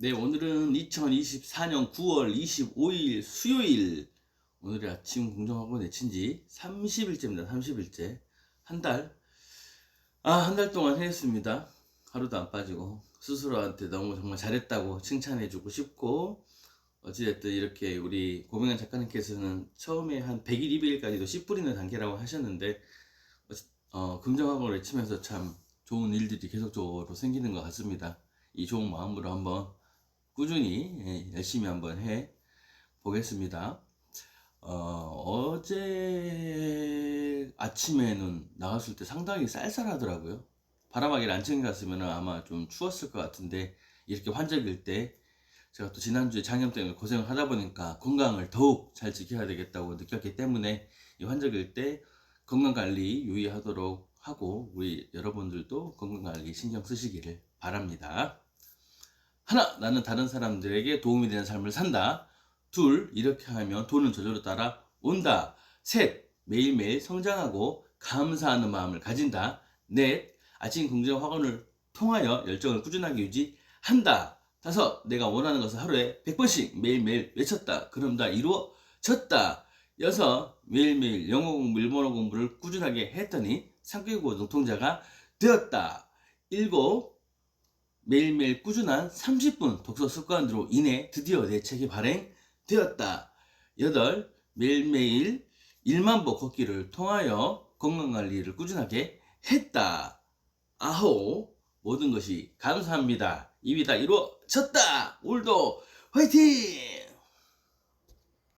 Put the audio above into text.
네, 오늘은 2024년 9월 25일 수요일. 오늘이 아침 공정하고 내친 지 30일째입니다. 30일째. 한 달. 아, 한 달 동안 해냈습니다. 하루도 안 빠지고. 스스로한테 너무 정말 잘했다고 칭찬해주고 싶고. 어찌됐든 이렇게 우리 고명한 작가님께서는 처음에 한 100일, 200일까지도 씨 뿌리는 단계라고 하셨는데, 어, 긍정하고 외치면서 참 좋은 일들이 계속적으로 생기는 것 같습니다. 이 좋은 마음으로 한번 꾸준히 예, 열심히 한번 해 보겠습니다. 어, 제 아침에는 나갔을 때 상당히 쌀쌀하더라고요. 바람하기를 안 챙겨갔으면 아마 좀 추웠을 것 같은데 이렇게 환절기일 때 제가 또 지난주에 장염 때문에 고생을 하다 보니까 건강을 더욱 잘 지켜야 되겠다고 느꼈기 때문에 이 환절기일 때 건강 관리 유의하도록 하고 우리 여러분들도 건강 관리 신경 쓰시기를 바랍니다. 하나, 나는 다른 사람들에게 도움이 되는 삶을 산다. 둘, 이렇게 하면 돈은 저절로 따라 온다. 셋, 매일매일 성장하고 감사하는 마음을 가진다. 넷, 아침 긍정 학원을 통하여 열정을 꾸준하게 유지한다. 다섯, 내가 원하는 것을 하루에 100번씩 매일매일 외쳤다. 그럼 다 이루어졌다. 여섯, 매일매일 영어 공부, 일본어 공부를 꾸준하게 했더니 상급고 능통자가 되었다. 일곱, 매일매일 꾸준한 30분 독서 습관으로 인해 드디어 내 책이 발행되었다. 여덟, 매일매일 1만 보 걷기를 통하여 건강관리를 꾸준하게 했다. 아홉, 모든 것이 감사합니다. 이미 다 이루어졌다. 오늘도 화이팅!